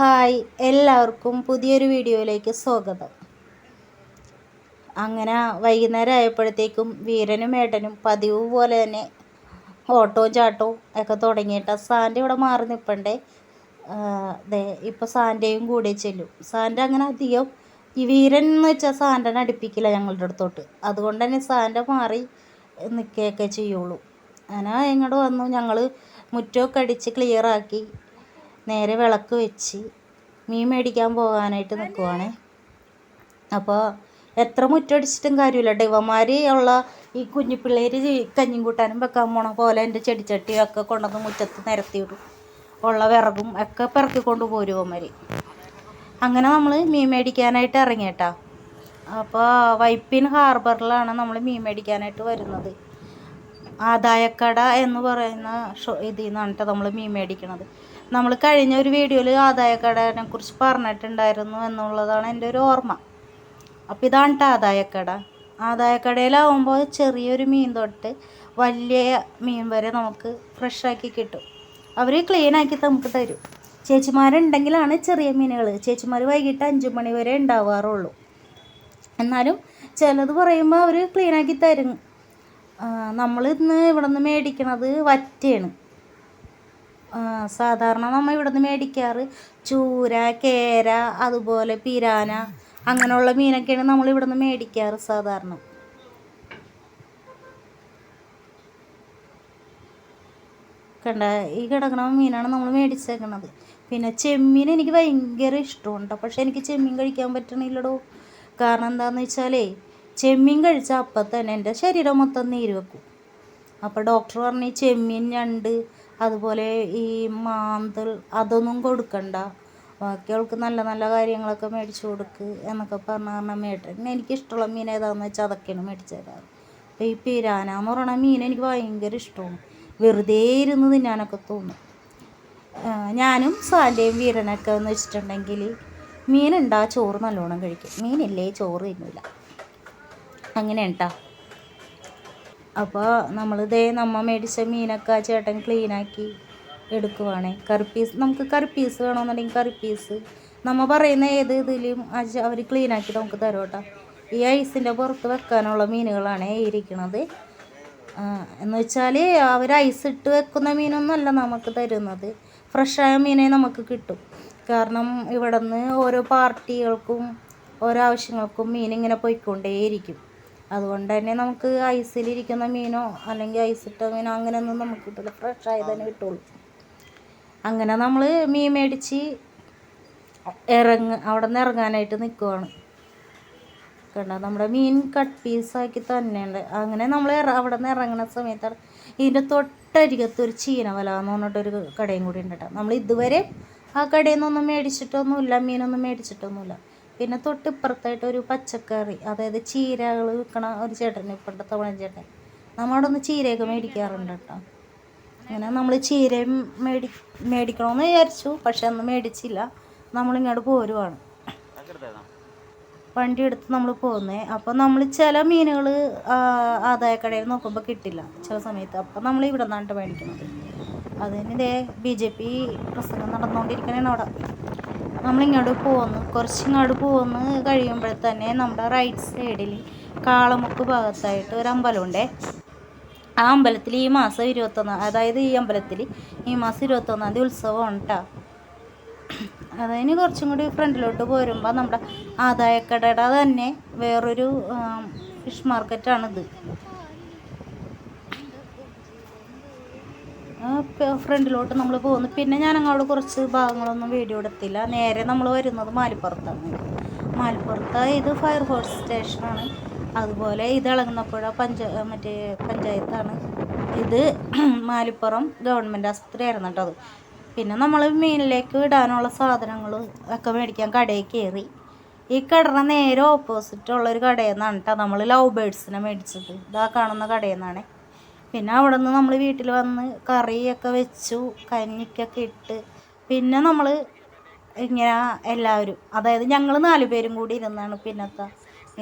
Hi എല്ലാവർക്കും പുതിയൊരു വീഡിയോയിലേക്ക് സ്വാഗതം. അങ്ങനെ വൈകുന്നേരം ആയപ്പോഴത്തേക്കും വീരനും ഏട്ടനും പതിവ് പോലെ തന്നെ ഓട്ടവും ചാട്ടവും ഒക്കെ തുടങ്ങിയിട്ട് സാന്റെ ഇവിടെ മാറി നിൽപ്പണ്ടേ അതെ ഇപ്പോൾ സാന്റെയും കൂടെ ചെല്ലും. സാന്റെ അങ്ങനെ അധികം ഈ വീരൻ എന്ന് വെച്ചാൽ സാന്റെ അടുപ്പിക്കില്ല ഞങ്ങളുടെ അടുത്തോട്ട്. അതുകൊണ്ട് തന്നെ സാന്റെ മാറി നിൽക്കുകയൊക്കെ ചെയ്യുള്ളൂ. അങ്ങനെ ഇങ്ങോട്ട് വന്നു. ഞങ്ങൾ മുറ്റമൊക്കെ അടിച്ച് ക്ലിയറാക്കി നേരെ വിളക്ക് വെച്ച് മീൻ മേടിക്കാൻ പോകാനായിട്ട് നിൽക്കുവാണ് അപ്പോൾ എത്ര മുറ്റടിച്ചിട്ടും കാര്യമില്ല ഡൈവന്മാർ ഉള്ള ഈ കുഞ്ഞു പിള്ളേർ കഞ്ഞിയും കൂട്ടാനും വെക്കാൻ പോണ പോലെ എന്റെ ചെടിച്ചട്ടിയൊക്കെ കൊണ്ടുവന്ന് മുറ്റത്ത് നിരത്തിയിടും. ഉള്ള വിറകും ഒക്കെ പിറക്കിക്കൊണ്ട് പോരും അവന്മാർ അങ്ങനെ നമ്മൾ മീൻ മേടിക്കാനായിട്ട് ഇറങ്ങിയിട്ടാ അപ്പോൾ വൈപ്പിൻ ഹാർബറിലാണ് നമ്മൾ മീൻ മേടിക്കാനായിട്ട് വരുന്നത്. ആദായക്കട എന്ന് പറയുന്ന ഷോ ഇതിൽ നിന്നാണ് കേട്ടോ നമ്മൾ മീൻ മേടിക്കണത്. നമ്മൾ കഴിഞ്ഞ ഒരു വീഡിയോയിൽ ആദായക്കടനെ കുറിച്ച് പറഞ്ഞിട്ടുണ്ടായിരുന്നു എന്നുള്ളതാണ് എന്റെ ഒരു ഓർമ്മ. അപ്പോൾ ഇതാണ് കേട്ടോ ആദായക്കട. ആദായക്കടയിലാവുമ്പോൾ ചെറിയൊരു മീൻ തൊട്ട് വലിയ മീൻ വരെ നമുക്ക് ഫ്രഷാക്കി കിട്ടും. അവർ ക്ലീനാക്കി നമുക്ക് തരും. ചേച്ചിമാരുണ്ടെങ്കിലാണ് ചെറിയ മീനുകൾ ചേച്ചിമാർ വൈകിട്ട് അഞ്ച് മണി വരെ ഉണ്ടാവാറുള്ളൂ. എന്നാലും ചിലത് പറയുമ്പോൾ അവർ ക്ലീനാക്കി തരും. നമ്മൾ ഇന്ന് ഇവിടെ നിന്ന് മേടിക്കണത് വറ്റയാണ്. സാധാരണ നമ്മൾ ഇവിടുന്ന് മേടിക്കാറ്. ചൂര കേര അതുപോലെ പിരാന അങ്ങനെയുള്ള മീനൊക്കെയാണ് നമ്മൾ ഇവിടുന്ന് മേടിക്കാറ് സാധാരണ. കണ്ട ഈ കിടക്കണ മീനാണ് നമ്മൾ മേടിച്ചേക്കണത്. പിന്നെ ചെമ്മീൻ എനിക്ക് ഭയങ്കര ഇഷ്ടമുണ്ട്. പക്ഷെ എനിക്ക് ചെമ്മീൻ കഴിക്കാൻ പറ്റണില്ലടോ. കാരണം എന്താണെന്ന് വെച്ചാലേ ചെമ്മീൻ കഴിച്ചാൽ അപ്പം തന്നെ എന്റെ ശരീരം മൊത്തം നീര് വെക്കും അപ്പോൾ ഡോക്ടർ പറഞ്ഞു ചെമ്മീൻ ഞണ്ട് അതുപോലെ ഈ മാന്തൽ അതൊന്നും കൊടുക്കണ്ട. ബാക്കിയവൾക്ക് നല്ല നല്ല കാര്യങ്ങളൊക്കെ മേടിച്ചു കൊടുക്ക് എന്നൊക്കെ പറഞ്ഞ പറഞ്ഞാൽ മേട്ടൻ എനിക്കിഷ്ടമുള്ള മീൻ ഏതാണെന്ന് വെച്ചാൽ അതൊക്കെയാണ് മേടിച്ചു തരാറ്. അപ്പോൾ ഈ പിരാന എന്ന് പറയുന്ന മീൻ എനിക്ക് ഭയങ്കര ഇഷ്ടമാണ്. വെറുതെ ഇരുന്ന് തിന്നാനൊക്കെ തോന്നും. ഞാനും സാന്റെയും വീരനൊക്കെ എന്ന് വെച്ചിട്ടുണ്ടെങ്കിൽ മീനുണ്ടാ ചോറ് നല്ലോണം കഴിക്കും. മീനില്ലേ ചോറ് തിന്നില്ല അങ്ങനെ കേട്ടോ അപ്പോൾ നമ്മൾ നമ്മളിതേ നമ്മ മേടിച്ച മീനൊക്കെ ചേട്ടൻ ക്ലീനാക്കി എടുക്കുവാണേ. കറിപ്പീസ് പീസ് നമുക്ക് കറിപ്പീസ് പീസ് വേണമെന്നുണ്ടെങ്കിൽ കറിപ്പീസ് പീസ് നമ്മൾ പറയുന്ന ഏത് ഇതിലും അവർ ക്ലീനാക്കി നമുക്ക് തരും കേട്ടോ ഈ ഐസിന്റെ പുറത്ത് വെക്കാനുള്ള മീനുകളാണ് ഇരിക്കുന്നത് എന്ന് വെച്ചാൽ അവർ ഐസ് ഇട്ട് വെക്കുന്ന മീനൊന്നുമല്ല നമുക്ക് തരുന്നത്. ഫ്രഷായ മീനെ നമുക്ക് കിട്ടും. കാരണം ഇവിടെ നിന്ന് ഓരോ പാർട്ടികൾക്കും ഓരോ ആവശ്യങ്ങൾക്കും മീൻ ഇങ്ങനെ പോയിക്കൊണ്ടേയിരിക്കും. അതുകൊണ്ട് തന്നെ നമുക്ക് ഐസിലിരിക്കുന്ന മീനോ അല്ലെങ്കിൽ ഐസിട്ട മീനോ അങ്ങനെയൊന്നും നമുക്ക് കിട്ടില്ല ആയി തന്നെ കിട്ടുള്ളൂ. അങ്ങനെ നമ്മൾ മീൻ മേടിച്ച് ഇറങ്ങ അവിടെ നിന്ന് ഇറങ്ങാനായിട്ട് നിൽക്കുവാണ് കണ്ട? നമ്മുടെ മീൻ കട്ട് പീസാക്കി തന്നെയുണ്ട്. അങ്ങനെ നമ്മൾ അവിടെ നിന്ന് ഇറങ്ങുന്ന സമയത്താണ് ഇതിന്റെ തൊട്ടരികത്ത് ഒരു ചീനവല എന്ന് പറഞ്ഞിട്ടൊരു കടയും കൂടി ഉണ്ട് കേട്ടോ. നമ്മൾ ഇതുവരെ ആ കടയിൽ നിന്നൊന്നും മേടിച്ചിട്ടൊന്നുമില്ല മീനൊന്നും മേടിച്ചിട്ടൊന്നുമില്ല. പിന്നെ തൊട്ടിപ്പുറത്തായിട്ട് ഒരു പച്ചക്കറി അതായത് ചീരകൾ വിൽക്കണ ഒരു ചേട്ടൻ ഇപ്പോഴത്തെ തവണ ചേട്ടൻ. നമ്മളവിടെ ഒന്ന് ചീരയൊക്കെ മേടിക്കാറുണ്ട് കേട്ടോ. അങ്ങനെ നമ്മൾ ചീരയും മേടി മേടിക്കണമെന്ന് വിചാരിച്ചു പക്ഷെ അന്ന് മേടിച്ചില്ല. നമ്മളിങ്ങോട്ട് പോരുവാണ്. വണ്ടി എടുത്ത് നമ്മൾ പോകുന്നത് അപ്പോൾ നമ്മൾ ചില മീനുകൾ ആദായക്കടയിൽ നോക്കുമ്പോൾ കിട്ടില്ല ചില സമയത്ത്. അപ്പോൾ നമ്മൾ ഇവിടെ നിന്നാണ് മേടിക്കുന്നത് അതിനിതേ ബി ജെ പി പ്രസംഗം നടന്നുകൊണ്ടിരിക്കണേ അവിടെ. നമ്മളിങ്ങോട്ട് പോന്ന് കുറച്ചിങ്ങോട്ട് പോന്ന് കഴിയുമ്പോൾ തന്നെ നമ്മുടെ റൈറ്റ് സൈഡിൽ കാളമുക്ക് ഭാഗത്തായിട്ട് ഒരു അമ്പലമുണ്ടേ. ആ അമ്പലത്തിൽ ഈ മാസം ഇരുപത്തൊന്നാം അതായത് ഈ അമ്പലത്തിൽ ഈ മാസം ഇരുപത്തൊന്നാം തീയതി ഉത്സവമാണ് കേട്ടോ അതിന് കുറച്ചും കൂടി ഫ്രണ്ടിലോട്ട് പോരുമ്പോൾ നമ്മുടെ ആദായക്കടയുടെ തന്നെ വേറൊരു ഫിഷ് മാർക്കറ്റാണിത് ഫ്രണ്ടിലോട്ട് നമ്മൾ പോകുന്നു പിന്നെ ഞാൻ അങ്ങോട്ട് കുറച്ച് ഭാഗങ്ങളൊന്നും വീഡിയോ എടുത്തില്ല. നേരെ നമ്മൾ വരുന്നത് മാലിപ്പുറത്താണ്. മാലിപ്പുറത്ത് ഇത് ഫയർഫോഴ്സ് സ്റ്റേഷനാണ് അതുപോലെ ഇത് ഇളങ്ങുന്നപ്പുഴ പഞ്ച മറ്റേ പഞ്ചായത്താണ്. ഇത് മാലിപ്പുറം ഗവൺമെന്റ് ആസ്പത്രി ആയിരുന്നു കേട്ടോ അത്. പിന്നെ നമ്മൾ മീനിലേക്ക് ഇടാനുള്ള സാധനങ്ങൾ ഒക്കെ മേടിക്കാൻ കടയിൽ കയറി. ഈ കടയുടെ നേരെ ഓപ്പോസിറ്റ് ഉള്ളൊരു കടയിൽ നിന്നാണ് കേട്ടോ നമ്മൾ ലവ് ബേഡ്സിനെ മേടിച്ചത്. ഇതാ കാണുന്ന കടയിൽ നിന്നാണ്. പിന്നെ അവിടെ നിന്ന് നമ്മൾ വീട്ടിൽ വന്ന് കറിയൊക്കെ വെച്ചു കഞ്ഞിക്കൊക്കെ ഇട്ട്. പിന്നെ നമ്മൾ ഇങ്ങനെ എല്ലാവരും അതായത് ഞങ്ങൾ നാല് പേരും കൂടി ഇരുന്നാണ് പിന്നത്തെ.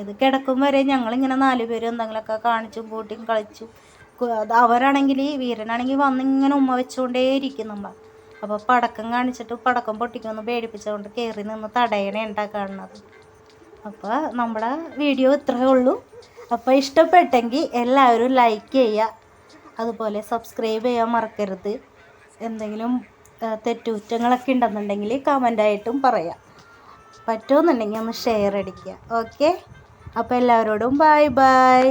ഇത് കിടക്കും വരെ ഞങ്ങളിങ്ങനെ നാല് പേരും എന്തെങ്കിലുമൊക്കെ കാണിച്ചും കൂട്ടിയും കളിച്ചു. അവരാണെങ്കിൽ വീരനാണെങ്കിൽ വന്നിങ്ങനെ ഉമ്മ വെച്ചുകൊണ്ടേ ഇരിക്കും നമ്മൾ അപ്പോൾ പടക്കം കാണിച്ചിട്ട് പടക്കം പൊട്ടിക്കുമെന്ന് പേടിപ്പിച്ചുകൊണ്ട് കയറി നിന്ന് തടയണേ ഉണ്ടാ കാണുന്നത്. അപ്പോൾ നമ്മുടെ വീഡിയോ ഇത്രയേ ഉള്ളൂ. അപ്പോൾ ഇഷ്ടപ്പെട്ടെങ്കിൽ എല്ലാവരും ലൈക്ക് ചെയ്യുക അതുപോലെ സബ്സ്ക്രൈബ് ചെയ്യാൻ മറക്കരുത്. എന്തെങ്കിലും തെറ്റുറ്റങ്ങളൊക്കെ ഉണ്ടെന്നുണ്ടെങ്കിൽ കമന്റായിട്ടും പറയാം. പറ്റുമെന്നുണ്ടെങ്കിൽ ഒന്ന് ഷെയർ അടിക്കുക. ഓക്കെ അപ്പോൾ എല്ലാവരോടും ബൈ ബായ്